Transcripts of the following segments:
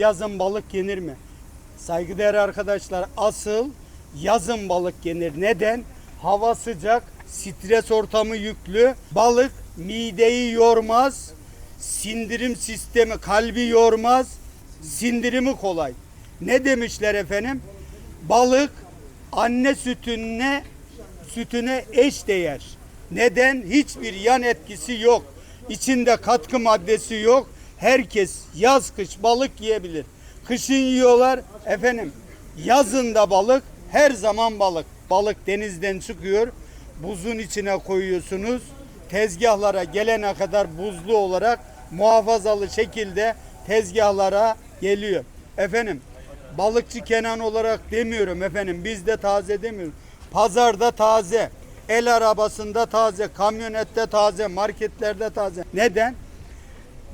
Yazın balık yenir mi? Saygıdeğer arkadaşlar asıl yazın balık yenir. Neden? Hava sıcak, stres ortamı yüklü. Balık mideyi yormaz, sindirim sistemi kalbi yormaz, sindirimi kolay. Ne demişler efendim? Balık anne sütüne sütüne eş değer. Neden? Hiçbir yan etkisi yok. İçinde katkı maddesi yok. Herkes yaz kış balık yiyebilir. Kışın yiyorlar. Efendim yazın da balık her zaman balık. Balık denizden çıkıyor. Buzun içine koyuyorsunuz. Tezgahlara gelene kadar buzlu olarak muhafazalı şekilde tezgahlara geliyor. Efendim balıkçı Kenan olarak demiyorum efendim. Bizde taze demiyorum. Pazarda taze. El arabasında taze, kamyonette taze, marketlerde taze. Neden?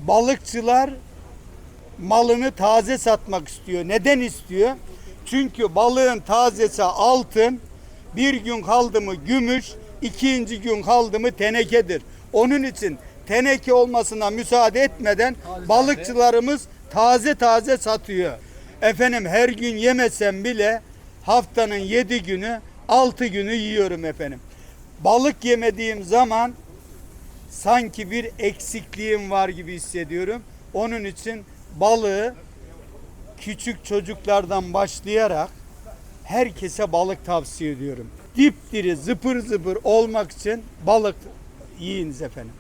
Balıkçılar malını taze satmak istiyor. Neden istiyor? Çünkü balığın tazesi altın, bir gün kaldı mı gümüş, ikinci gün kaldı mı tenekedir. Onun için teneke olmasına müsaade etmeden balıkçılarımız taze taze satıyor. Efendim her gün yemesem bile haftanın yedi günü, altı günü yiyorum efendim. Balık yemediğim zaman sanki bir eksikliğim var gibi hissediyorum. Onun için balığı küçük çocuklardan başlayarak herkese balık tavsiye ediyorum. Dipdiri zıpır zıpır olmak için balık yiyiniz efendim.